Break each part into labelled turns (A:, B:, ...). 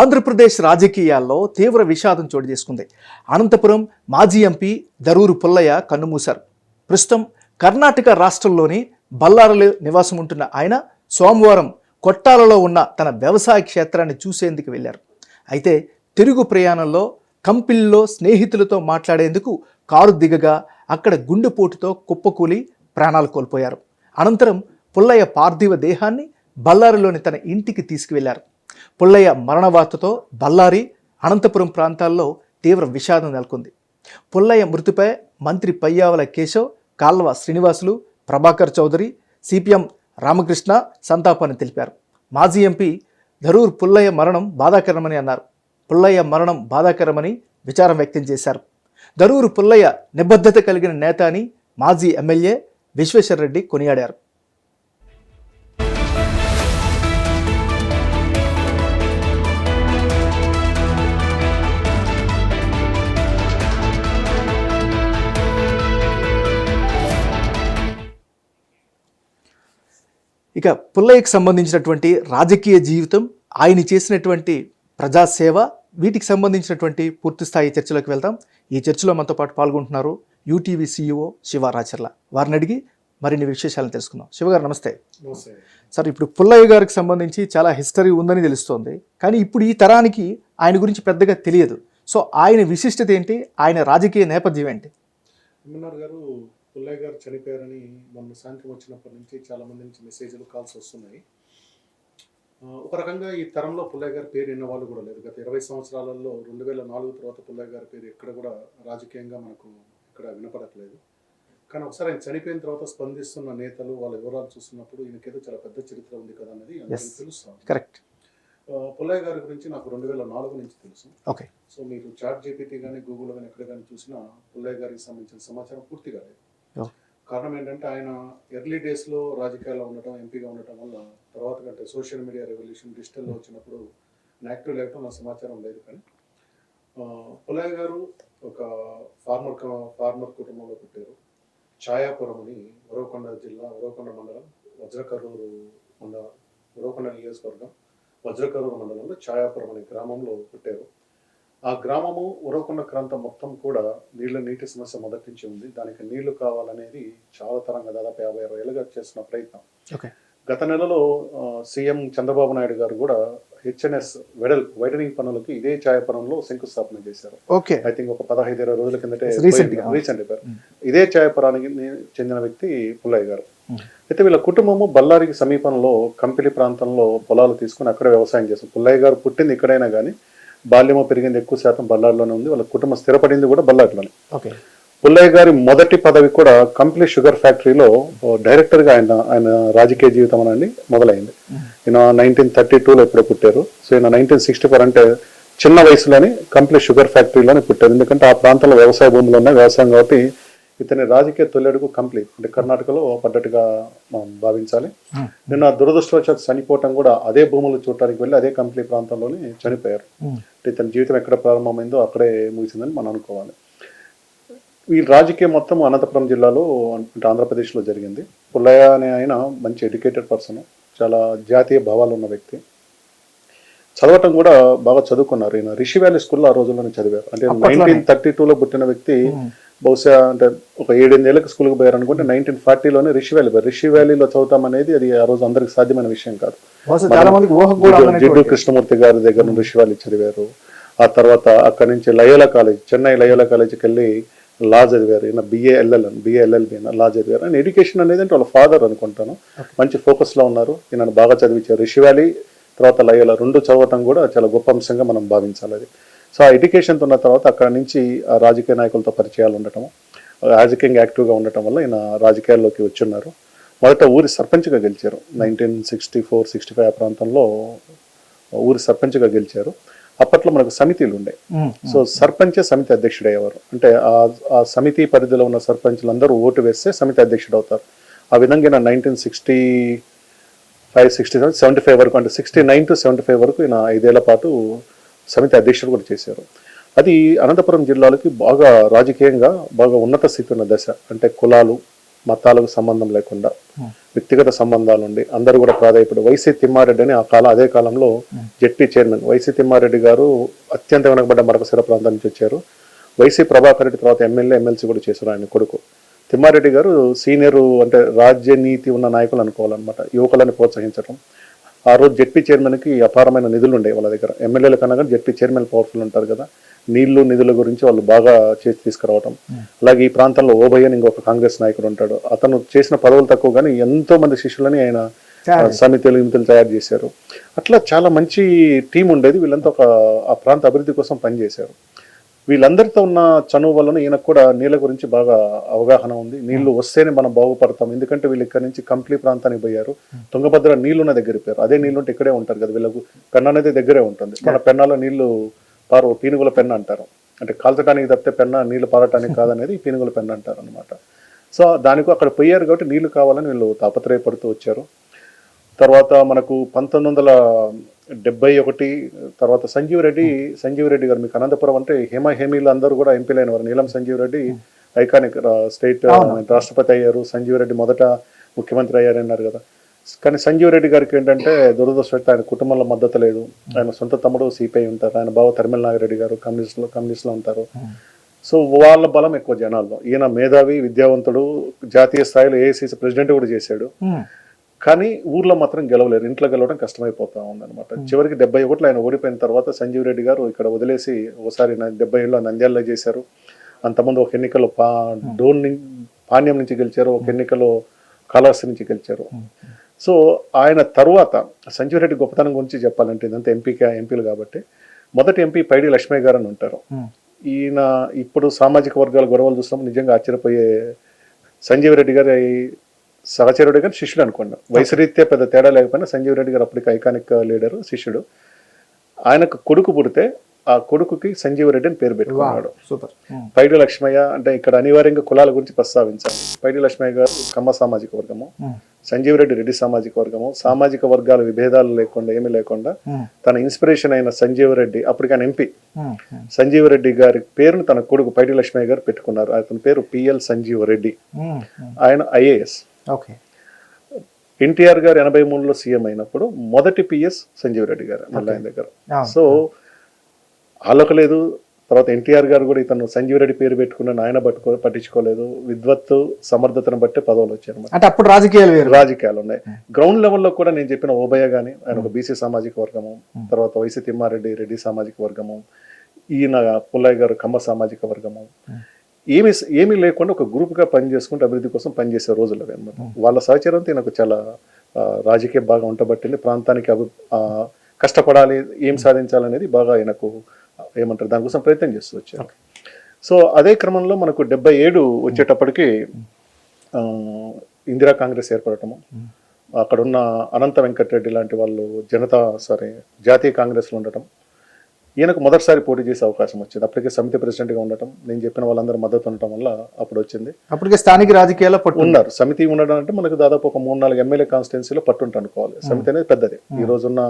A: ఆంధ్రప్రదేశ్ రాజకీయాల్లో తీవ్ర విషాదం చోటు చేసుకుంది. అనంతపురం మాజీ ఎంపీ దరూరు పుల్లయ్య కన్నుమూశారు. ప్రస్తుతం కర్ణాటక రాష్ట్రంలోని బల్లారలో నివాసం ఉంటున్న ఆయన సోమవారం కొట్టాలలో ఉన్న తన వ్యవసాయ క్షేత్రాన్ని చూసేందుకు వెళ్ళారు. అయితే తిరుగు ప్రయాణంలో కంపిల్లో స్నేహితులతో మాట్లాడేందుకు కారు దిగగా అక్కడ గుండెపోటుతో కుప్పకూలి ప్రాణాలు కోల్పోయారు. అనంతరం పుల్లయ్య పార్థివ దేహాన్ని బల్లారులోని తన ఇంటికి తీసుకువెళ్ళారు. పుల్లయ్య మరణ వార్తతో బళ్ళారి అనంతపురం ప్రాంతాల్లో తీవ్ర విషాదం నెలకొంది. పుల్లయ్య మృతిపై మంత్రి పయ్యావల కేశవ్ కాల్వ శ్రీనివాసులు ప్రభాకర్ చౌదరి సిపిఎం రామకృష్ణ సంతాపాన్ని తెలిపారు. మాజీ ఎంపీ ధరూర్ పుల్లయ్య మరణం బాధాకరమని అన్నారు. పుల్లయ్య మరణం బాధాకరమని విచారం వ్యక్తం చేశారు. ధరూరు పుల్లయ్య నిబద్ధత కలిగిన నేత అని మాజీ ఎమ్మెల్యే విశ్వేశ్వరరెడ్డి కొనియాడారు. ఇక పుల్లయ్యకు సంబంధించినటువంటి రాజకీయ జీవితం ఆయన చేసినటువంటి ప్రజాసేవ వీటికి సంబంధించినటువంటి పూర్తి స్థాయి చర్చలోకి వెళ్దాం. ఈ చర్చలో మనతో పాటు పాల్గొంటున్నారు యూటీవీ సీఈఓ శివ రాచర్ల. వారిని అడిగి మరిన్ని విశేషాలను తెలుసుకుందాం. శివగారు నమస్తే. సార్ ఇప్పుడు పుల్లయ్య గారికి సంబంధించి చాలా హిస్టరీ ఉందని తెలుస్తోంది. కానీ ఇప్పుడు ఈ తరానికి ఆయన గురించి పెద్దగా తెలియదు. సో ఆయన విశిష్టత ఏంటి? ఆయన రాజకీయ నేపథ్యం ఏంటి?
B: గారు పుల్లయ్య గారు చనిపోయారని మొన్న సాయంత్రం వచ్చినప్పటి నుంచి చాలా మంది నుంచి మెసేజ్లు కాల్స్ వస్తున్నాయి. ఒక రకంగా ఈ తరంలో పుల్లయ్య గారి పేరు విన్న వాళ్ళు కూడా లేదు గత ఇరవై సంవత్సరాలలో రెండు వేల నాలుగు తర్వాత పుల్లయ్య గారి పేరు ఎక్కడ కూడా రాజకీయంగా మనకు ఇక్కడ వినపడట్లేదు. కానీ ఒకసారి ఆయన చనిపోయిన తర్వాత స్పందిస్తున్న నేతలు వాళ్ళ వివరాలు చూస్తున్నప్పుడు ఈయనకేదో చాలా పెద్ద చరిత్ర ఉంది కదా అనేది. తెలుస్తాం
A: కరెక్ట్
B: పుల్లయ్య గారి గురించి నాకు రెండు వేల నాలుగు నుంచి తెలుసు.
A: ఓకే
B: సో మీరు చాట్ జీపీటీ కానీ గూగుల్ కానీ ఎక్కడ కానీ చూసినా పుల్లయ్య గారికి సంబంధించిన సమాచారం పూర్తిగా లేదు. కారణం ఏంటంటే ఆయన ఎర్లీ డేస్లో రాజకీయాల్లో ఉండటం ఎంపీగా ఉండటం వల్ల తర్వాత కంటే సోషల్ మీడియా రెవల్యూషన్ డిజిటల్లో వచ్చినప్పుడు యాక్టివ్ లేకపోతే మన సమాచారం లేదు కానీ పులయ్య గారు ఒక ఫార్మర్ ఫార్మర్ కుటుంబంలో పుట్టారు. ఛాయాపురం అని ఉరవకొండ జిల్లా ఉరవకొండ మండలం వజ్రకర్రూరు మండలం ఉరవకొండ నియోజకవర్గం వజ్రకరూరు మండలంలో ఛాయాపురం అనే గ్రామంలో పుట్టారు. ఆ గ్రామము ఉరవకొండ ప్రాంతం మొత్తం కూడా నీళ్ళ నీటి సమస్య మొదటి నుంచి ఉంది. దానికి నీళ్ళు కావాలనేది చాలా తరంగా దాదాపు యాభై అరవై ఏళ్ళుగా చేస్తున్న ప్రయత్నం. గత నెలలో సీఎం చంద్రబాబు నాయుడు గారు కూడా హెచ్ఎన్ఎస్ వెడల్ వైడనింగ్ పనులకి ఇదే ఛాయాపురంలో శంకుస్థాపన చేశారు.
A: ఓకే.
B: ఐ థింక్ ఒక పదహైదు ఇరవై రోజుల కిందటే. రీసెంట్ పేరు
A: Mm.
B: ఇదే ఛాయాపురానికి చెందిన వ్యక్తి పుల్లయ్య గారు.
A: Mm.
B: అయితే వీళ్ళ కుటుంబము బళ్ళారికి సమీపంలో కంపిలి ప్రాంతంలో పొలాలు తీసుకుని అక్కడ వ్యవసాయం చేస్తారు పుల్లయ్య గారు పుట్టింది ఇక్కడైనా కానీ బాల్యము పెరిగింది ఎక్కువ శాతం బళ్ళారిలోనే ఉంది. వాళ్ళ కుటుంబం స్థిరపడింది కూడా బళ్ళారిలోనే.
A: ఓకే.
B: పుల్లయ్య గారి మొదటి పదవి కూడా కంప్లీ షుగర్ ఫ్యాక్టరీలో డైరెక్టర్గా ఆయన ఆయన రాజకీయ జీవితం అనేది మొదలైంది. ఈయన నైన్టీన్ థర్టీ టూలో ఎప్పుడో పుట్టారు. సో ఈయన నైన్టీన్ సిక్స్టీ ఫోర్ అంటే చిన్న వయసులోనే కంప్లీట్ షుగర్ ఫ్యాక్టరీలోనే పుట్టారు. ఎందుకంటే ఆ ప్రాంతంలో వ్యవసాయ భూములు ఉన్నాయి వ్యవసాయం కాబట్టి ఇతని రాజకీయ తొలడుగు కంప్లీట్. అంటే కర్ణాటకలో పడ్డట్టుగా మనం భావించాలి.
A: Hmm.
B: నిన్న దురదృష్టవశాత్తు చనిపోవటం కూడా అదే భూములు చూడటానికి వెళ్ళి అదే కంప్లీ ప్రాంతంలోనే చనిపోయారు. అంటే ఇతని జీవితం ఎక్కడ ప్రారంభమైందో అక్కడే ముగిసిందని మనం అనుకోవాలి. ఈ రాజకీయం మొత్తం అనంతపురం జిల్లాలో అంటే ఆంధ్రప్రదేశ్లో జరిగింది. పుల్లయ్య అనే ఆయన మంచి ఎడ్యుకేటెడ్ పర్సన్. చాలా జాతీయ భావాలు ఉన్న వ్యక్తి. చదవటం కూడా బాగా చదువుకున్నారు ఈయన. రిషి వ్యాలీ స్కూల్లో ఆ రోజుల్లోనే చదివారు. అంటే. నైన్టీన్ థర్టీ టూలో పుట్టిన వ్యక్తి బహుశా అంటే ఒక ఏడెనిమిదేళ్ళకి స్కూల్కి పోయారు అనుకుంటే నైన్టీన్ ఫార్టీలోనే రిషి వ్యాలీ రిషి వ్యాలీలో చదవటం అనేది అది ఆ రోజు అందరికి సాధ్యమైన విషయం కాదు. జిడ్డు- కృష్ణమూర్తి గారి దగ్గర నుండి రిషివాలి చదివారు. ఆ తర్వాత అక్కడి నుంచి లయోలా కాలేజ్ చెన్నై లయోలా కాలేజీకి వెళ్ళి లా చదివారు. ఈయన BA LL BA LLB law చదివారు. అండ్ ఎడ్యుకేషన్ అనేది అంటే వాళ్ళ ఫాదర్ అనుకుంటాను. మంచి ఫోకస్లో ఉన్నారు. ఈయనను బాగా చదివించారు. రిషివాలి తర్వాత లయోలా రెండు చదవటం కూడా చాలా గొప్ప అంశంగా మనం భావించాలి అది. సో ఆ ఎడ్యుకేషన్ ఉన్న తర్వాత అక్కడ నుంచి రాజకీయ నాయకులతో పరిచయాలు ఉండటం రాజకీయంగా యాక్టివ్గా ఉండటం వల్ల ఈయన రాజకీయాల్లోకి వచ్చున్నారు. మొదట ఊరి సర్పంచ్గా గెలిచారు. Nineteen sixty four sixty five ఆ ప్రాంతంలో ఊరి సర్పంచ్గా గెలిచారు. అప్పట్లో మనకు సమితిలు ఉండే. సో సర్పంచే సమితి అధ్యక్షుడు అయ్యేవారు అంటే ఆ ఆ సమితి పరిధిలో ఉన్న సర్పంచులందరూ ఓటు వేస్తే సమితి అధ్యక్షుడు అవుతారు ఆ విధంగా nineteen sixty five sixty seven seventy five వరకు అంటే sixty nine to seventy five వరకు ఈయన ఐదేళ్ళ పాటు సమితి అధ్యక్షుడు కూడా చేశారు. అది అనంతపురం జిల్లాలకి బాగా రాజకీయంగా బాగా ఉన్నత స్థితి ఉన్న దశ. అంటే కులాలు మతాలకు సంబంధం లేకుండా వ్యక్తిగత సంబంధాలు ఉండి అందరూ కూడా ప్రాధాయపడి వైసీ తిమ్మారెడ్డి అని ఆ కాలం అదే కాలంలో జెడ్పీ చైర్మన్ వైసీ తిమ్మారెడ్డి గారు అత్యంత వెనకబడ్డ మరకసిర ప్రాంతం నుంచి వచ్చారు. వైసీ ప్రభాకర్ రెడ్డి తర్వాత ఎమ్మెల్యే ఎమ్మెల్సీ కూడా చేశారు ఆయన కొడుకు. తిమ్మారెడ్డి గారు సీనియర్ అంటే రాజ్య నీతి ఉన్న నాయకులు అనుకోవాలన్నమాట. యువకులను ప్రోత్సహించడం ఆ రోజు జెడ్పీ చైర్మన్కి అపారమైన నిధులు ఉండేవి వాళ్ళ దగ్గర. ఎమ్మెల్యేల కన్నా కానీ జెడ్పీ చైర్మన్ పవర్ఫుల్ ఉంటారు కదా. నీళ్ళు నిధుల గురించి వాళ్ళు బాగా చేసి తీసుకురావడం అలాగే ఈ ప్రాంతంలో ఓబయ్య అని ఇంకొక కాంగ్రెస్ నాయకుడు ఉంటాడు. అతను చేసిన పదవులు తక్కువ కానీ ఎంతో మంది శిష్యులని ఆయన. సమితులు ఇమితులు తయారు చేశారు. అట్లా చాలా మంచి టీం ఉండేది. వీళ్ళంతా ఒక ఆ ప్రాంత అభివృద్ధి కోసం పనిచేశారు. వీళ్ళందరితో ఉన్న చనువు వలన ఈయనకు కూడా నీళ్ళ గురించి బాగా అవగాహన ఉంది. నీళ్ళు వస్తేనే మనం బాగుపడతాం. ఎందుకంటే వీళ్ళు ఇక్కడ నుంచి కంప్లీ ప్రాంతానికి పోయారు. తుంగభద్ర నీళ్ళున్న దగ్గర పోయారు. అదే నీళ్ళు ఉంటే ఇక్కడే ఉంటారు కదా వీళ్ళకు పెన్న అనేది దగ్గరే ఉంటుంది. మన పెన్నాలో నీళ్ళు పారు పీనుగుల పెన్న అంటారు. అంటే కాల్చడానికి తప్పితే పెన్న నీళ్ళు పారటానికి కాదనేది పీనుగుల పెన్న అంటారు అనమాట సో దానికి అక్కడ పోయారు కాబట్టి నీళ్ళు కావాలని వీళ్ళు తాపత్రయపడుతూ వచ్చారు. తర్వాత మనకు పంతొమ్మిది వందల డెబ్బై ఒకటి తర్వాత సంజీవ్ రెడ్డి సంజీవ్ రెడ్డి గారు మీకు అనంతపురం అంటే హేమ హేమీలు అందరూ కూడా ఎంపీలైన వారు. నీలం సంజీవ్ రెడ్డి ఐకానిక్ స్టేట్ రాష్ట్రపతి అయ్యారు. సంజీవ్ రెడ్డి మొదట ముఖ్యమంత్రి అయ్యారు అన్నారు కదా. కానీ సంజీవ్ రెడ్డి గారికి ఏంటంటే దురదృష్టం ఆయన కుటుంబంలో మద్దతు లేదు. ఆయన సొంత తమ్ముడు సిపిఐ ఉంటారు. ఆయన బావ తరిమల నాగిరెడ్డి గారు కమ్యూనిస్టులు కమ్యూనిస్టులో ఉంటారు. సో వాళ్ళ బలం ఎక్కువ జనాల్లో. ఈయన మేధావి విద్యావంతుడు జాతీయ స్థాయిలో ఏఐసిసి ప్రెసిడెంట్ కూడా చేశాడు. కానీ ఊర్లో మాత్రం గెలవలేరు. ఇంట్లో గెలవడం కష్టమైపోతా ఉందన్నమాట. చివరికి డెబ్బై ఒకటిలో ఆయన ఓడిపోయిన తర్వాత సంజీవ్ రెడ్డి గారు ఇక్కడ వదిలేసి ఒకసారి డెబ్బై ఏళ్ళలో నంద్యాలలో చేశారు. అంతమంది ఒక ఎన్నికల్లో పా డోన్ పాణ్యం నుంచి గెలిచారు ఒక ఎన్నికలో కాళహస్తి నుంచి గెలిచారు. సో ఆయన తరువాత సంజీవ్ రెడ్డి గొప్పతనం గురించి చెప్పాలంటే ఇదంతా ఎంపీకి ఎంపీలు కాబట్టి మొదటి ఎంపీ పైడి లక్ష్మయ్య గారు అని ఉంటారు. ఈయన ఇప్పుడు సామాజిక వర్గాల గొడవలు చూసినప్పుడు నిజంగా ఆశ్చర్యపోయే సంజీవ్ రెడ్డి గారి సహచరుడు గారి శిష్యుడు అనుకోండి వయసు రీత్యా పెద్ద తేడా లేకపోయినా సంజీవ్ రెడ్డి గారు అప్పటికి ఐకానిక్ లీడర్ శిష్యుడు ఆయనకు కొడుకు పుడితే ఆ కొడుకుకి సంజీవ్ రెడ్డి అని పేరు పెట్టుకున్నాడు
A: సూపర్ ఉమ్.
B: పైడి లక్ష్మయ్య అంటే ఇక్కడ అనివార్యంగా కులాల గురించి ప్రస్తావించాలి పైడి లక్ష్మయ్య గారు కమ్మ సామాజిక వర్గము
A: ఉమ్.
B: సంజీవ్ రెడ్డి రెడ్డి సామాజిక వర్గము సామాజిక వర్గాల విభేదాలు లేకుండా ఏమీ లేకుండా
A: ఉమ్.
B: తన ఇన్స్పిరేషన్ అయిన సంజీవ్ రెడ్డి అప్పటికి ఆయన ఎంపీ. సంజీవ్ రెడ్డి గారి పేరును తన కొడుకు పైడి లక్ష్మయ్య గారు పెట్టుకున్నారు అతని పేరు పిఎల్ సంజీవ్ రెడ్డి. ఆయన ఐఏఎస్
A: ఓకే.
B: ఎన్టీఆర్ గారు ఎనభై మూడులో సీఎం అయినప్పుడు మొదటి పిఎస్ సంజీవ్ రెడ్డి గారు మళ్ళీ దగ్గర. సో వాళ్ళకు లేదు తర్వాత ఎన్టీఆర్ గారు కూడా ఇతను సంజీవ్ రెడ్డి పేరు పెట్టుకున్న ఆయన పట్టుకో పట్టించుకోలేదు. విద్వత్తు సమర్థతను బట్టి పదవులు వచ్చాయి
A: అంటే అప్పుడు రాజకీయాలు
B: రాజకీయాలు ఉన్నాయి. గ్రౌండ్ లెవెల్లో కూడా నేను చెప్పిన ఓబయ్య గాని ఆయన ఒక బీసీ సామాజిక వర్గము తర్వాత వైసీ తిమ్మారెడ్డి రెడ్డి సామాజిక వర్గము ఈయన పుల్లయ్య గారు కమ్మ సామాజిక వర్గము ఏమి ఏమీ లేకుండా ఒక గ్రూప్గా పని చేసుకుంటూ అభివృద్ధి కోసం పనిచేసే రోజులు అవి అనమాట వాళ్ళ సహచరంతో నాకు చాలా రాజకీయ బాగా ఉండబట్టింది. ప్రాంతానికి అభి కష్టపడాలి ఏం సాధించాలనేది బాగా ఆయనకు ఏమంటారు దానికోసం ప్రయత్నం చేస్తూ వచ్చారు. సో అదే క్రమంలో మనకు డెబ్బై ఏడు వచ్చేటప్పటికి ఇందిరా కాంగ్రెస్ ఏర్పడటము. అక్కడ ఉన్న అనంత వెంకటరెడ్డి లాంటి వాళ్ళు జనతా సారీ జాతీయ కాంగ్రెస్లో ఉండటం. ఈయనకు మొదటిసారి పోటీ చేసే అవకాశం వచ్చింది. అప్పటికే సమితి ప్రెసిడెంట్గా ఉండటం నేను చెప్పిన వాళ్ళందరూ మద్దతు ఉండటం వల్ల అప్పుడు వచ్చింది.
A: అప్పటికే స్థానిక రాజకీయాల్లో పట్టు
B: ఉన్నారు. సమితి ఉండడం అంటే మనకు దాదాపు ఒక మూడు నాలుగు ఎమ్మెల్యే కాన్స్టిట్యున్సీలో పట్టుంట అనుకోవాలి. సమితి అనేది పెద్దది. ఈ రోజున్న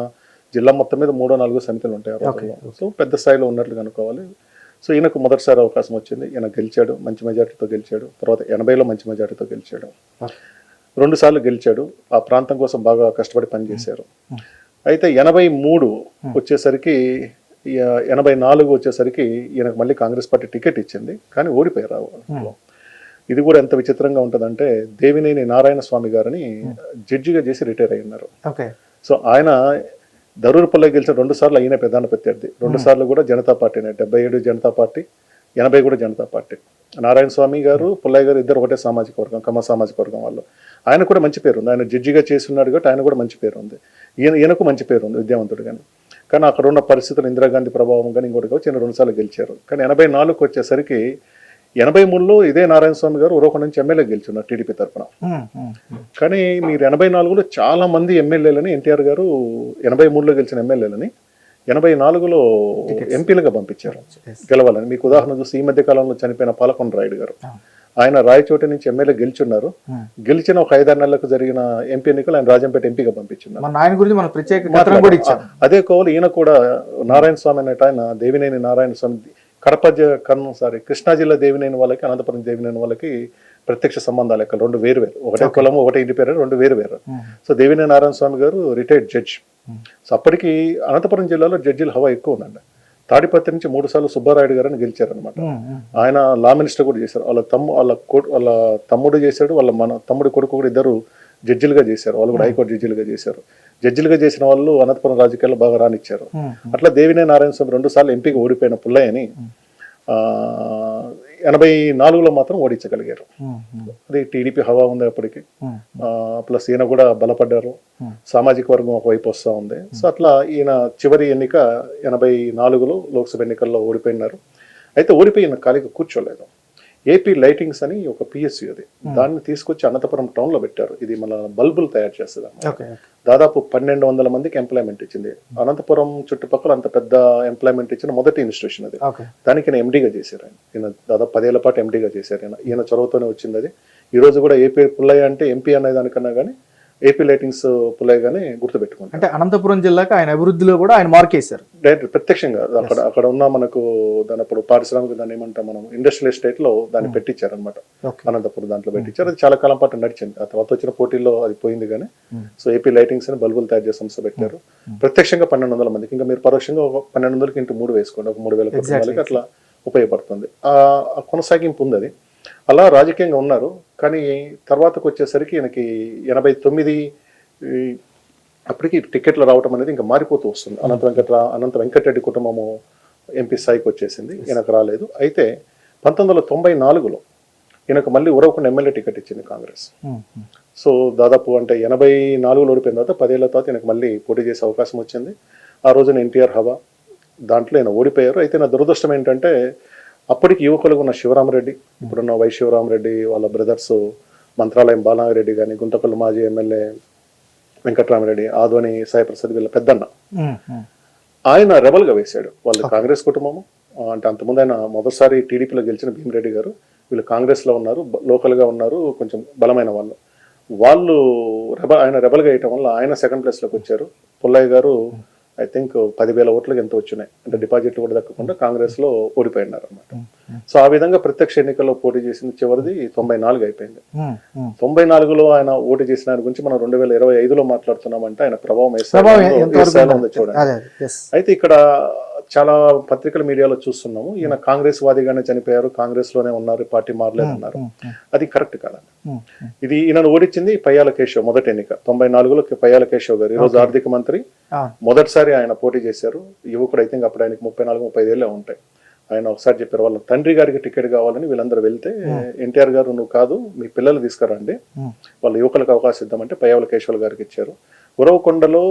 B: జిల్లా మొత్తం మీద మూడో నాలుగో సమితులు ఉంటాయి సో పెద్ద స్థాయిలో ఉన్నట్లు అనుకోవాలి సో ఈయనకు మొదటిసారి అవకాశం వచ్చింది. ఈయన గెలిచాడు మంచి మెజార్టీతో గెలిచాడు. తర్వాత ఎనభైలో మంచి మెజార్టీతో గెలిచాడు. రెండు సార్లు గెలిచాడు. ఆ ప్రాంతం కోసం బాగా కష్టపడి పనిచేశారు. అయితే ఎనభై మూడు వచ్చేసరికి ఎనభై నాలుగు వచ్చేసరికి ఈయనకు మళ్ళీ కాంగ్రెస్ పార్టీ టికెట్ ఇచ్చింది కానీ ఓడిపోయారు ఊళ్ళో. ఇది కూడా ఎంత విచిత్రంగా ఉంటుందంటే దేవినేని నారాయణ స్వామి గారిని జడ్జిగా చేసి రిటైర్ అయి ఉన్నారు సో ఆయన దరూరుపల్లి గెలిచిన రెండు సార్లు అయిన ప్రధాన ప్రత్యర్థి. రెండు సార్లు కూడా జనతా పార్టీనే. డెబ్బై ఏడు జనతా పార్టీ ఎనభై కూడా జనతా పార్టీ. నారాయణ స్వామి గారు పుల్లయ్య గారు ఇద్దరు ఒకటే సామాజిక వర్గం కమ్మ సామాజిక వర్గం వాళ్ళు. ఆయన కూడా మంచి పేరు ఉంది ఆయన జడ్జిగా చేసి ఉన్నాడు కాబట్టి ఆయన కూడా మంచి పేరు ఉంది ఈయన ఈయనకు మంచి పేరు ఉంది విద్యావంతుడు కానీ కానీ అక్కడ ఉన్న పరిస్థితులు ఇందిరాగాంధీ ప్రభావం కానీ ఇంకోటి కావచ్చు ఈయన రెండుసార్లు గెలిచారు కానీ ఎనభై నాలుగుకి వచ్చేసరికి ఎనభై మూడులో ఇదే నారాయణ స్వామి గారు ఉరవకొండ నుంచి ఎమ్మెల్యే గెలిచున్నారు టీడీపీ తరఫున. కానీ మీరు ఎనభై నాలుగులో చాలా మంది ఎమ్మెల్యేలని ఎన్టీఆర్ గారు ఎనభై మూడులో గెలిచిన ఎమ్మెల్యేలని ఎనభై నాలుగులో ఎంపీలుగా పంపించారు. గెలవాలని మీకు ఉదాహరణ చూస్తే ఈ మధ్య కాలంలో చనిపోయిన పాలకొండ రాయుడు గారు. ఆయన రాయచోటి నుంచి ఎమ్మెల్యే గెలిచున్నారు. గెలిచిన ఒక ఐదారు నెలలకు జరిగిన ఎంపీ ఎన్నికలు ఆయన రాజంపేట ఎంపీగా పంపించున్నారు.
A: ఆయన గురించి మనం ప్రత్యేక
B: అదే కోవలు ఈయన కూడా నారాయణ స్వామి అనేట ఆయన దేవినేని నారాయణ స్వామి కడప కన్నం సారీ కృష్ణా జిల్లా దేవినేని వాళ్ళకి అనంతపురం దేవినేని వాళ్ళకి ప్రత్యక్ష సంబంధాలు లెక్కలు రెండు వేరు వేరు. ఒకటే కులము ఒకటే ఇంటి పేరు రెండు వేరు వేరు. సో దేవినే నారాయణ స్వామి గారు రిటైర్డ్ జడ్జ్. సో అప్పటికి అనంతపురం జిల్లాలో జడ్జిల హవా ఎక్కువ ఉందండి తాడిపత్రి నుంచి మూడు సార్లు సుబ్బారాయుడు గారు అని గెలిచారనమాట ఆయన లా మినిస్టర్ కూడా చేశారు. వాళ్ళ తమ్ము వాళ్ళ వాళ్ళ తమ్ముడు చేశాడు వాళ్ళ మన తమ్ముడి కొడుకు కూడా ఇద్దరు జడ్జిలుగా చేశారు. వాళ్ళు కూడా హైకోర్టు జడ్జిలుగా చేశారు. జడ్జిలుగా చేసిన వాళ్ళు అనంతపురం రాజకీయాల్లో బాగా రానిచ్చారు అట్లా దేవినే నారాయణ స్వామి రెండు సార్లు ఎంపీగా ఓడిపోయిన పుల్లయ్యని ఆ, ఎనభై నాలుగులో మాత్రం ఓడించగలిగారు. అది టీడీపీ హవా ఉంది అప్పటికి. ప్లస్ ఈయన కూడా బలపడ్డారు. సామాజిక వర్గం ఒకవైపు వస్తూ ఉంది. సో అట్లా ఈయన చివరి ఎన్నిక ఎనభై నాలుగులో లోక్సభ ఎన్నికల్లో ఓడిపోయినారు. అయితే ఓడిపోయిన ఖాళీగా కూర్చోలేదు. ఏపీ లైటింగ్స్ అని ఒక పిఎస్సి అది. దాన్ని తీసుకొచ్చి అనంతపురం టౌన్లో పెట్టారు. ఇది మన బల్బులు తయారు చేస్తుంది దాదాపు పన్నెండు వందల మందికి ఎంప్లాయ్మెంట్ ఇచ్చింది. అనంతపురం చుట్టుపక్కల అంత పెద్ద ఎంప్లాయ్మెంట్ ఇచ్చిన మొదటి ఇన్స్టిట్యూషన్ అది. దానికి ఈయన ఎండీగా చేశారు ఆయన. ఈయన దాదాపు పదేళ్ళ పాటు ఎండీగా చేశారు. ఈయన ఈయన చొరవతోనే వచ్చింది అది. ఈ రోజు కూడా ఏపీ పుల్లయ్య అంటే ఎంపీ అనే దానికన్నా కానీ ఏపీ లైటింగ్స్ పుల్లయ్య గానే గుర్తుపెట్టుకుంటారు
A: అంటే అనంతపురం జిల్లాకి ఆయన అభివృద్ధిలో కూడా ఆయన మార్క్ వేశారు.
B: డైరెక్ట్ ప్రత్యక్షంగా అక్కడ అక్కడ ఉన్న మనకు దాని అప్పుడు పారిశ్రామిక దాన్ని ఏమంటాం మనం ఇండస్ట్రియల్ ఎస్టేట్లో దాన్ని పెట్టించారు అనమాట అనంతపురం దాంట్లో పెట్టించారు. అది చాలా కాలం పాటు నడిచింది. ఆ తర్వాత వచ్చిన పోటీల్లో అది పోయింది కానీ సో ఏపీ లైటింగ్స్ అని బల్బులు తయారు చేసే సంస్థ పెట్టారు. ప్రత్యక్షంగా పన్నెండు వందల మందికి ఇంకా మీరు పరోక్షంగా ఒక పన్నెండు వందలకి ఇంటూ మూడు వేసుకోండి. ఒక మూడు వేల కుటుంబాలకి అట్లా ఉపయోగపడుతుంది. ఆ కొనసాగింపు ఉంది అది. అలా రాజకీయంగా ఉన్నారు. కానీ తర్వాతకు వచ్చేసరికి ఈయనకి ఎనభై తొమ్మిది అప్పటికి టికెట్లు రావటం అనేది ఇంకా మారిపోతూ వస్తుంది. అనంత వెంకట అనంత వెంకటరెడ్డి కుటుంబము ఎంపీ స్థాయికి వచ్చేసింది ఈయనకు రాలేదు. అయితే పంతొమ్మిది వందల తొంభై నాలుగులో ఈయనకు మళ్ళీ ఉరవకుండా ఎమ్మెల్యే టికెట్ ఇచ్చింది కాంగ్రెస్. సో దాదాపు అంటే ఎనభై నాలుగులో ఓడిపోయిన తర్వాత పదేళ్ళ తర్వాత ఈయనకు మళ్ళీ పోటీ చేసే అవకాశం వచ్చింది. ఆ రోజున ఎన్టీఆర్ హవా దాంట్లో ఈయన ఓడిపోయారు. అయితే నా దురదృష్టం ఏంటంటే అప్పటికి యువకులుగా ఉన్న శివరామరెడ్డి ఇప్పుడున్న వై శివరామరెడ్డి వాళ్ళ బ్రదర్స్ మంత్రాలయం బాలారెడ్డి కానీ గుంతకల్లు మాజీ ఎమ్మెల్యే వెంకట్రామరెడ్డి ఆదోని సాయిప్రసాద్ వీళ్ళ పెద్దన్న. ఆయన రెబల్గా వేశాడు. వాళ్ళు కాంగ్రెస్ కుటుంబము. అంటే అంతకుముందు ఆయన మొదటిసారి టీడీపీలో గెలిచిన భీమిరెడ్డి గారు. వీళ్ళు కాంగ్రెస్లో ఉన్నారు బ- లోకల్గా ఉన్నారు కొంచెం బలమైన వాళ్ళు. వాళ్ళు రెబల్ ఆయన రెబల్గా వేయటం వల్ల ఆయన సెకండ్ ప్లేస్లోకి వచ్చారు. పుల్లయ్య గారు ఐ థింక్ పదివేల ఓట్లకు ఎంత వచ్చినాయి. అంటే డిపాజిట్లు కూడా దక్కకుండా కాంగ్రెస్లో ఓడిపోయినారు అనమాట సో ఆ విధంగా ప్రత్యక్ష ఎన్నికల్లో పోటీ చేసింది చివరిది తొంభై నాలుగు అయిపోయింది. తొంభై నాలుగులో ఆయన ఓటు చేసిన గురించి మనం రెండు వేల ఇరవై ఐదులో మాట్లాడుతున్నామంటే ఆయన ప్రభావం ఉందో చూడండి. అయితే ఇక్కడ చాలా పత్రికల మీడియాలో చూస్తున్నాము. ఈయన కాంగ్రెస్ వాదిగానే చనిపోయారు. కాంగ్రెస్లోనే ఉన్నారు. పార్టీ మారలేదు అన్నారు. అది కరెక్ట్ కాదండి ఇది ఈయనను ఓడించింది పయ్యాల కేశవ్ మొదటి ఎన్నిక. తొంభై నాలుగులో పయ్యాల కేశవ్ గారు. ఈరోజు ఆర్థిక మంత్రి. మొదటిసారి ఆయన పోటీ చేశారు. యువకుడు అయితే అప్పుడు ఆయనకి ముప్పై నాలుగు ముప్పై ఏళ్ళే ఉంటాయి. ఆయన ఒకసారి చెప్పారు వాళ్ళ తండ్రి గారికి టికెట్ కావాలని వీళ్ళందరూ వెళ్తే ఎన్టీఆర్ గారు నువ్వు కాదు మీ పిల్లలు తీసుకురండి. వాళ్ళ యువకులకు అవకాశం ఇద్దామంటే పయ్యావల కేశవుల గారికి ఇచ్చారు. ఉరవకొండలో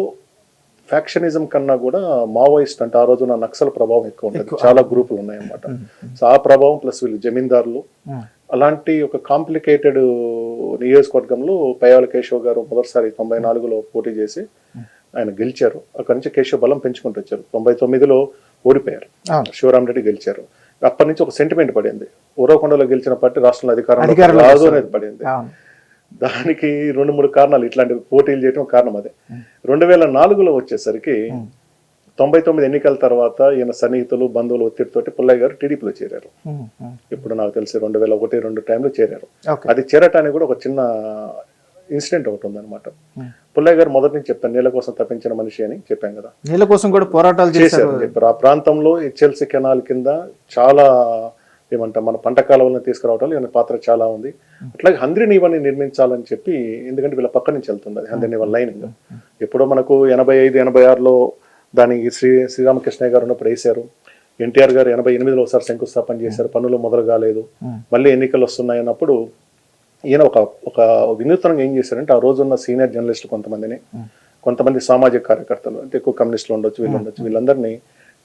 B: ఫ్యాక్షనిజం కన్నా కూడా మావోయిస్ట్ అంటే ఆ రోజున నక్సల్ ప్రభావం ఎక్కువ ఉంటుంది. చాలా గ్రూపులు ఉన్నాయన్నమాట. సో ఆ ప్రభావం ప్లస్ వీళ్ళు జమీందారులు. అలాంటి ఒక కాంప్లికేటెడ్ నియోజకవర్గంలో పయ్యావల కేశవ్ గారు మొదటిసారి తొంభై నాలుగులో పోటీ చేసి ఆయన గెలిచారు. అక్కడి నుంచి కేశవ్ బలం పెంచుకుంటూ వచ్చారు. తొంభై తొమ్మిదిలో ఓడిపోయారు.
A: అవును.
B: శివరాం రెడ్డి గెలిచారు. అప్పటి నుంచి ఒక సెంటిమెంట్ పడింది. ఉరవకొండలో గెలిచిన పార్టీ రాష్ట్రంలో అధికారంలో
A: అధికారంలోకి
B: రాదు. అనేది పడింది. దానికి రెండు మూడు కారణాలు. ఇట్లాంటి పోటీలు చేయడం కారణం అదే. రెండు వేల నాలుగులో వచ్చేసరికి తొంభై తొమ్మిది ఎన్నికల తర్వాత ఈయన సన్నిహితులు బంధువులు ఒత్తిడితోటి పుల్లయ్య గారు టీడీపీలో చేరారు. ఇప్పుడు నాకు తెలిసి రెండు వేల ఒకటి రెండు టైంలో చేరారు. అది చేరటానికి కూడా ఒక చిన్న ఇన్సిడెంట్ ఒకటి ఉందన్నమాట. పుల్లయ్య గారు మొదటి నుంచి చెప్తాను నీళ్ళ కోసం తప్పించిన మనిషి అని చెప్పాం కదా.
A: నీళ్ళ కోసం కూడా పోరాటాలు చేశారు.
B: ఆ ప్రాంతంలో హెచ్ఎల్సి కెనాల్ కింద చాలా ఏమంటాం మన పంట కాలువలను తీసుకురావడంలో ఈయన పాత్ర చాలా ఉంది. అట్లాగే హంద్రి నీవని నిర్మించాలని చెప్పి ఎందుకంటే వీళ్ళ పక్క నుంచి వెళ్తుంది అది హంద్రి నీవన్ లైనింగ్. ఎప్పుడో మనకు ఎనభై ఐదు ఎనభై ఆరులో దానికి శ్రీ శ్రీరామకృష్ణయ్య గారు ఉన్నప్పుడు వేశారు. ఎన్టీఆర్ గారు ఎనభై ఎనిమిదిలో ఒకసారి శంకుస్థాపన చేశారు పనులు మొదలు కాలేదు మళ్ళీ ఎన్నికలు వస్తున్నాయి అన్నప్పుడు ఈయన ఒక ఒక వినూత్నంగా ఏం చేశారంటే ఆ రోజున్న సీనియర్ జర్నలిస్టులు కొంతమందిని కొంతమంది సామాజిక కార్యకర్తలు అంటే ఎక్కువ కమ్యూనిస్టులు ఉండొచ్చు వీళ్ళు ఉండొచ్చు వీళ్ళందరినీ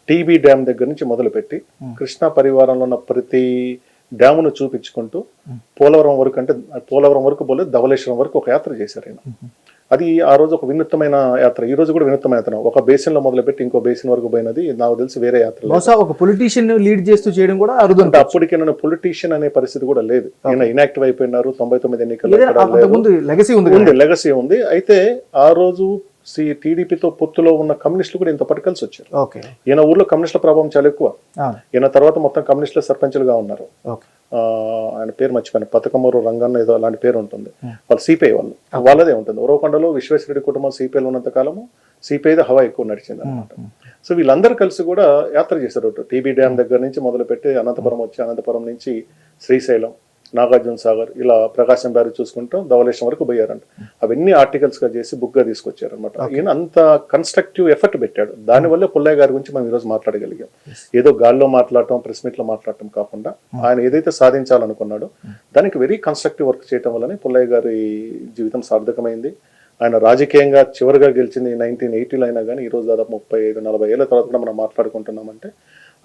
B: టీబీ డ్యామ్ దగ్గర నుంచి మొదలుపెట్టి కృష్ణా పరివారంలో ఉన్న ప్రతి డ్యామును చూపించుకుంటూ పోలవరం వరకు అంటే పోలవరం వరకు పోలేదు ధవళేశ్వరం వరకు ఒక యాత్ర చేశారు ఆయన అది ఆ రోజు ఒక వినూత్నమైన యాత్ర. ఈ రోజు కూడా వినూత్నమైన యాత్ర. ఒక బేసిన్లో మొదలుపెట్టి ఇంకో బేసిన్ వరకు పోయినది. నాకు తెలిసి వేరే యాత్ర.
A: బహుశా ఒక పొలిటీషియన్ లీడ్ చేస్తూ చేయడం కూడా అరుదు
B: అప్పటికి నన్ను పొలిటీషియన్ అనే పరిస్థితి కూడా లేదు. ఈయన ఇనాక్టివ్ అయిపోయినారు. తొంభై తొమ్మిది.
A: అంతకుముందు లెగసీ ఉంది
B: లెగసీ ఉంది అయితే ఆ రోజు సి టీడీపీతో పొత్తులో ఉన్న కమ్యూనిస్టులు కూడా ఇంత కలిసి వచ్చారు. ఈయన ఊర్లో కమ్యూనిస్టుల ప్రభావం చాలా ఎక్కువ. ఈయన తర్వాత మొత్తం కమ్యూనిస్టుల సర్పంచులుగా ఉన్నారు. ఆయన పేరు మర్చిపోయాను. పథకమూరు రంగన్న ఏదో అలాంటి పేరు ఉంటుంది. వాళ్ళు సిపిఐ వాళ్ళు. వాళ్ళదే ఉంటుంది. ఉరవకొండలో విశ్వేశ్వరుడి కుటుంబం సిపిఐలో ఉన్నంత కాలము సిపిఐది హవా ఎక్కువ నడిచింది అనమాట సో వీళ్ళందరూ కలిసి కూడా యాత్ర చేశారు టీబీ డ్యామ్ దగ్గర నుంచి మొదలుపెట్టి అనంతపురం వచ్చి అనంతపురం నుంచి శ్రీశైలం నాగార్జున సాగర్ ఇలా ప్రకాశం బ్యారేజ్ చూసుకుంటూ ధవలేశం వరకు పోయారంట. అవన్నీ ఆర్టికల్స్గా చేసి బుక్గా తీసుకొచ్చారనమాట ఈయన అంత కన్స్ట్రక్టివ్ ఎఫర్ట్ పెట్టాడు. దానివల్ల పుల్లయ్య గారి గురించి మనం ఈరోజు మాట్లాడగలిగాం. ఏదో గాల్లో మాట్లాడటం ప్రెస్ మీట్లో మాట్లాడటం కాకుండా ఆయన ఏదైతే సాధించాలనుకున్నాడో దానికి వెరీ కన్స్ట్రక్టివ్ వర్క్ చేయడం వల్లనే పుల్లయ్య గారి జీవితం సార్థకమైంది. ఆయన రాజకీయంగా చివరిగా గెలిచింది నైన్టీన్ ఎయిటీలో అయినా కానీ ఈ రోజు దాదాపు ముప్పై ఐదు నలభై ఏళ్ళ తర్వాత కూడా మనం మాట్లాడుకుంటున్నామంటే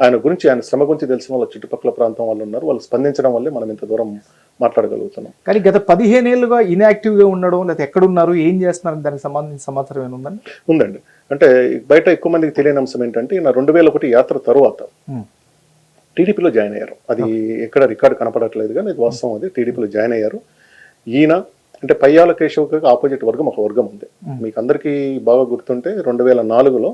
B: ఆయన గురించి ఆయన శ్రమ గురించి తెలిసిన వాళ్ళ చుట్టుపక్కల ప్రాంతం వాళ్ళు ఉన్నారు. వాళ్ళు స్పందించడం వల్లే మనం ఇంత దూరం మాట్లాడగలుగుతున్నాం.
A: కానీ గత పదిహేను ఏళ్ళుగా ఇన్యాక్టివ్గా ఉండడం లేకపోతే ఎక్కడున్నారు ఏం చేస్తున్నారు దానికి సంబంధించిన సమాచారం ఏమైనా ఉందండి?
B: ఉందండి. అంటే బయట ఎక్కువ మందికి తెలియని అంశం ఏంటంటే ఈయన రెండు వేల ఒకటి యాత్ర తరువాత. టీడీపీలో జాయిన్ అయ్యారు. అది ఎక్కడ రికార్డు కనపడట్లేదు కానీ ఇది వాస్తవం అది. టీడీపీలో జాయిన్ అయ్యారు. ఈయన అంటే పయ్యాల కేశవ్కి ఆపోజిట్ వర్గం ఒక వర్గం ఉంది. మీకు అందరికీ బాగా గుర్తుంటే రెండు వేల నాలుగులో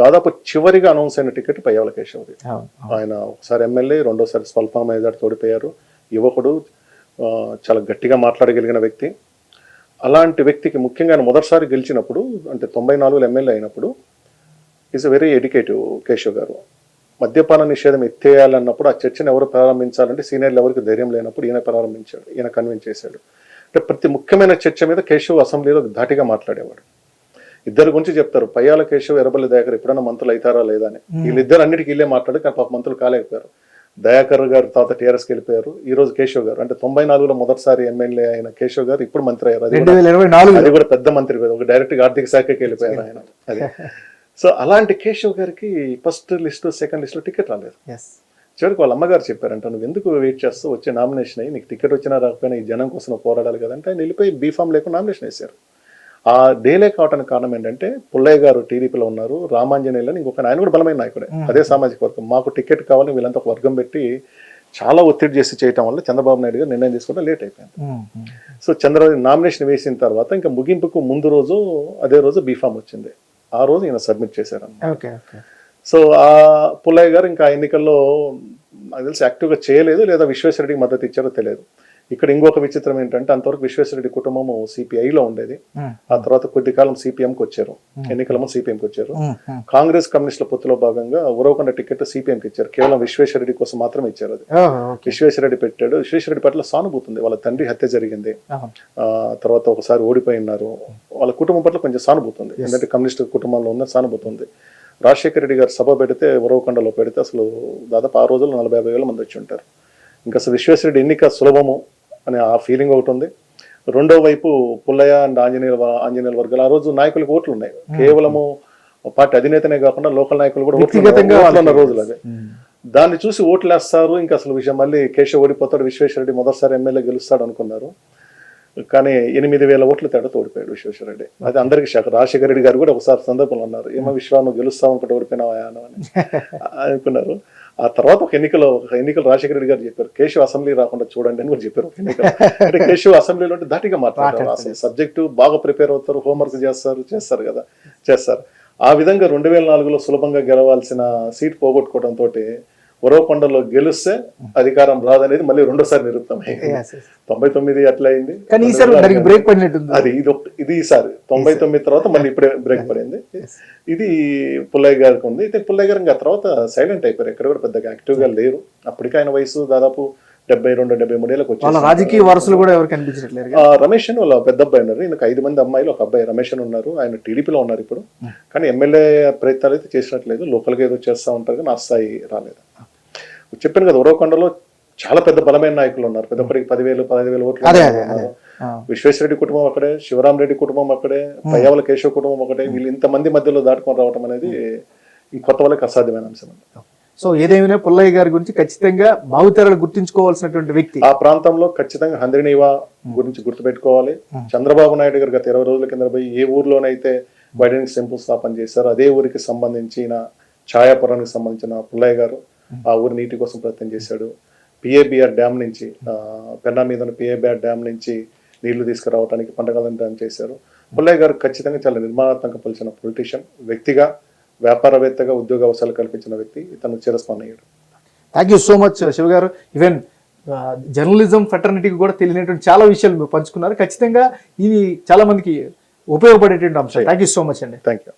B: దాదాపు చివరిగా అనౌన్స్ అయిన టికెట్ పయ్యాల కేశవ్ది
A: అవును.
B: ఆయన ఒకసారి ఎమ్మెల్యే రెండోసారి స్వల్ప మేజార్ తోడిపోయారు యువకుడు చాలా గట్టిగా మాట్లాడగలిగిన వ్యక్తి. అలాంటి వ్యక్తికి ముఖ్యంగా ఆయన మొదటిసారి గెలిచినప్పుడు అంటే తొంభై నాలుగులో ఎమ్మెల్యే అయినప్పుడు ఈజ్ వెరీ ఎడ్యుకేటివ్ కేశవ్ గారు. మద్యపాన నిషేధం ఎత్తేయాలన్నప్పుడు ఆ చర్చను ఎవరు ప్రారంభించాలంటే సీనియర్లు ఎవరికి ధైర్యం లేనప్పుడు ఈయన ప్రారంభించాడు ఈయన కన్విన్స్ చేశాడు. అంటే ప్రతి ముఖ్యమైన చర్చ మీద కేశవ్ అసెంబ్లీలో ధాటిగా మాట్లాడేవాడు. ఇద్దరు గురించి చెప్తారు. పయ్యాల కేశవ్ ఎర్రబల్లి దయాకర్ ఎప్పుడైనా మంత్రులు అవుతారా లేదా అని. వీళ్ళిద్దరు అన్నిటికీ ఇల్లే మాట్లాడి కానీ పాప మంత్రులు కాలేకపోయారు. దయాకర్ గారు తర్వాత టీఆర్ఎస్కి వెళ్ళిపోయారు. ఈ రోజు కేశవ్ గారు అంటే తొంభై నాలుగులో మొదటిసారి ఎమ్మెల్యే అయిన కేశవ్ గారు ఇప్పుడు మంత్రి అయ్యారు. అది కూడా పెద్ద మంత్రి కదా ఒక డైరెక్ట్గా ఆర్థిక శాఖకి వెళ్ళిపోయారు ఆయన. అది. సో అలాంటి కేశవ్ గారికి ఫస్ట్ లిస్ట్ సెకండ్ లిస్ట్లో టికెట్ రాలేదు. చివరికి వాళ్ళ అమ్మగారు చెప్పారంట నువ్వు ఎందుకు వెయిట్ చేస్తూ వచ్చే నామినేషన్ అయ్యి నీకు టికెట్ వచ్చినా రాకపోయినా ఈ జనం కోసం పోరాడాలి కదంటే ఆయన వెళ్ళిపోయి బీఫామ్ లేకుండా నామినేషన్ వేశారు. ఆ డేలే కావడానికి కారణం ఏంటంటే పుల్లయ్య గారు టీడీపీలో ఉన్నారు. రామాంజనేయులు అని ఇంకొక ఆయన కూడా బలమైన నాయకుడే. అదే సామాజిక వర్గం. మాకు టికెట్ కావాలని వీళ్ళంతా ఒక వర్గం పెట్టి చాలా ఒత్తిడి చేసి చేయటం వల్ల చంద్రబాబు నాయుడు గారు నిర్ణయం తీసుకోవడం లేట్ అయిపోయింది. సో చంద్రబాబు నామినేషన్ వేసిన తర్వాత ఇంకా ముగింపుకు ముందు రోజు అదే రోజు బీఫామ్ వచ్చింది. ఆ రోజు ఈయన సబ్మిట్ చేశారు సో ఆ పుల్లయ్య గారు ఇంకా ఎన్నికల్లో నాకు తెలిసి యాక్టివ్గా చేయలేదు లేదా విశ్వేశ్వరరెడ్డికి మద్దతు ఇచ్చారో తెలియదు. ఇక్కడ ఇంకొక విచిత్రం ఏంటంటే అంతవరకు విశ్వేశ్వరరెడ్డి కుటుంబము సిపిఐలో ఉండేది. ఆ తర్వాత కొద్ది కాలం సిపిఎంకి వచ్చారు. ఎన్నికలము సిపిఎంకి వచ్చారు. కాంగ్రెస్ కమ్యూనిస్టుల పొత్తులో భాగంగా ఉరవకొండ టికెట్ సిపిఎంకి ఇచ్చారు. కేవలం విశ్వేశ్వరరెడ్డి కోసం మాత్రమే ఇచ్చారు అది. విశ్వేశ్వరరెడ్డి పెట్టాడు. విశ్వేశ్వరరెడ్డి పట్ల సానుభూతి ఉంది. వాళ్ళ తండ్రి హత్య జరిగింది. ఆ తర్వాత ఒకసారి ఓడిపోయి ఉన్నారు. వాళ్ళ కుటుంబం పట్ల కొంచెం సానుభూతి ఉంది. ఎందుకంటే కమ్యూనిస్ట్ కుటుంబంలో ఉన్న సానుభూతి ఉంది. రాజశేఖర రెడ్డి గారు సభ పెడితే ఉరవకొండలో పెడితే అసలు దాదాపు ఆ రోజుల్లో నలభై యాభై వేల మంది వచ్చి ఉంటారు. ఇంకా అసలు విశ్వేశ్వరరెడ్డి ఎన్నిక సులభము? అనే ఆ ఫీలింగ్ ఒకటి ఉంది. రెండో వైపు పుల్లయ్య అండ్ ఆంజనేయుల వ- ఆంజనేయుల వర్గాలు ఆ రోజు నాయకులకు ఓట్లు ఉన్నాయి. కేవలము పార్టీ అధినేతనే కాకుండా లోకల్ నాయకులు కూడా ఓట్లు రోజులు
A: ఉమ్.
B: దాన్ని చూసి ఓట్లు వేస్తారు ఇంకా అసలు విషయం మళ్ళీ కేశవ్ ఓడిపోతాడు విశ్వేశ్వరరెడ్డి మొదటిసారి ఎమ్మెల్యే గెలుస్తాడు అనుకున్నారు. కానీ ఎనిమిది వేల ఓట్లు తేడాతో ఓడిపోయాడు విశ్వేశ్వరరెడ్డి. అది అందరికీ షాక్. రాజశేఖర రెడ్డి గారు కూడా ఒకసారి సందర్భంలో ఉన్నారు. ఏమో విశ్వా నువ్వు గెలుస్తావు అనుకుంటే ఓడిపోయినావా అని. అనుకున్నారు. ఆ తర్వాత ఒక ఎన్నికలో ఒక ఎన్నికలు రాజశేఖర రెడ్డి గారు చెప్పారు కేశవ్ అసెంబ్లీ రాకుండా చూడండి అని కూడా చెప్పారు ఒక ఎన్నికలు. అంటే కేశవ్ అసెంబ్లీలో ఉంటే ధాటిగా మాట్లాడతారు. అసలు సబ్జెక్టు బాగా ప్రిపేర్ అవుతారు హోంవర్క్ చేస్తారు చేస్తారు కదా చేస్తారు. ఆ విధంగా రెండు వేల నాలుగులో సులభంగా గెలవాల్సిన సీట్ పోగొట్టుకోవడం తోటి ఉరవకొండలో గెలిస్తే అధికారం రాదనేది మళ్ళీ రెండోసారి
A: yes.
B: తొంభై తొమ్మిది అట్లా అయింది
A: కానీ ఈసారి బ్రేక్ పడినట్టుంది.
B: అది ఇది ఒక- ఇది ఈసారి. తొంభై తొమ్మిది తర్వాత మళ్ళీ ఇప్పుడే బ్రేక్ పడింది. ఇది పుల్లయ్య గారికి ఉంది. అయితే పుల్లయ్య గారు ఇంకా తర్వాత సైలెంట్ అయిపోయారు. ఎక్కడ కూడా పెద్దగా యాక్టివ్గా లేరు. అప్పటికే ఆయన వయసు దాదాపు డెబ్బై రెండు డెబ్బై మూడేళ్ళకి వచ్చేసి
A: రాజకీయ వారసులు కూడా ఎవరు కనిపించట్లేరు
B: ఆ, రమేష్ అని వాళ్ళ పెద్ద అబ్బాయి ఉన్నారు. ఈయనకు ఐదు మంది అమ్మాయిలు ఒక అబ్బాయి రమేష్ అని ఉన్నారు. ఆయన టీడీపీలో ఉన్నారు ఇప్పుడు. కానీ ఎమ్మెల్యే ప్రయత్నాలు అయితే చేసినట్లేదు. లోకల్గా ఏదో చేస్తా ఉంటారు కానీ ఆ స్థాయి రాలేదు. చెప్పాను కదా ఉరవకొండలో చాలా పెద్ద బలమైన నాయకులు ఉన్నారు. పెద్దప్పటికి పదివేలు పదహైదు వేల ఓట్లు. విశ్వేశ్వరరెడ్డి కుటుంబం అక్కడే శివరాం రెడ్డి కుటుంబం అక్కడే పయ్యావల కేశవ కుటుంబం ఒకటే వీళ్ళు ఇంతమంది మధ్యలో దాటుకొని రావడం అనేది ఈ కొత్త వాళ్ళకి అసాధ్యమైన అంశం
A: సో ఏదేమైనా పుల్లయ్య గారి గురించి ఖచ్చితంగా భావితరాలు గుర్తించుకోవాల్సినటువంటి వ్యక్తి.
B: ఆ ప్రాంతంలో ఖచ్చితంగా హంద్రినీవా గురించి గుర్తుపెట్టుకోవాలి. చంద్రబాబు నాయుడు గారు గత ఇరవై రోజుల కింద పోయి ఏ ఊర్లోనైతే వైడెనింగ్ టెంపుల్ స్థాపన చేశారో అదే ఊరికి సంబంధించిన ఛాయాపురానికి సంబంధించిన పుల్లయ్య గారు ఆ ఊరి నీటి కోసం ప్రయత్నం చేశాడు. పిఏబిఆర్ డ్యామ్ నుంచి పెన్నా మీద ఉన్న పిఏబిఆర్ డ్యామ్ నుంచి నీళ్ళు తీసుకురావడానికి పంటకాలం చేశారు. పుల్లయ్య గారు ఖచ్చితంగా చాలా నిర్మాణాత్మక పలిచిన పొలిటీషియన్ వ్యక్తిగా వ్యాపారవేత్తగా ఉద్యోగ అవసరాలు కల్పించిన వ్యక్తి ఇతను చిరస్మరణీయుడు.
A: Thank you so much Shiva గారు. ఈవెన్ జర్నలిజం ఫెటర్నిటీకి కూడా తెలియనటువంటి చాలా విషయాలు మీరు పంచుకున్నారు. ఖచ్చితంగా ఇది చాలా మందికి ఉపయోగపడేటువంటి అంశం థ్యాంక్ యూ సో మచ్ అండి.
B: Thank you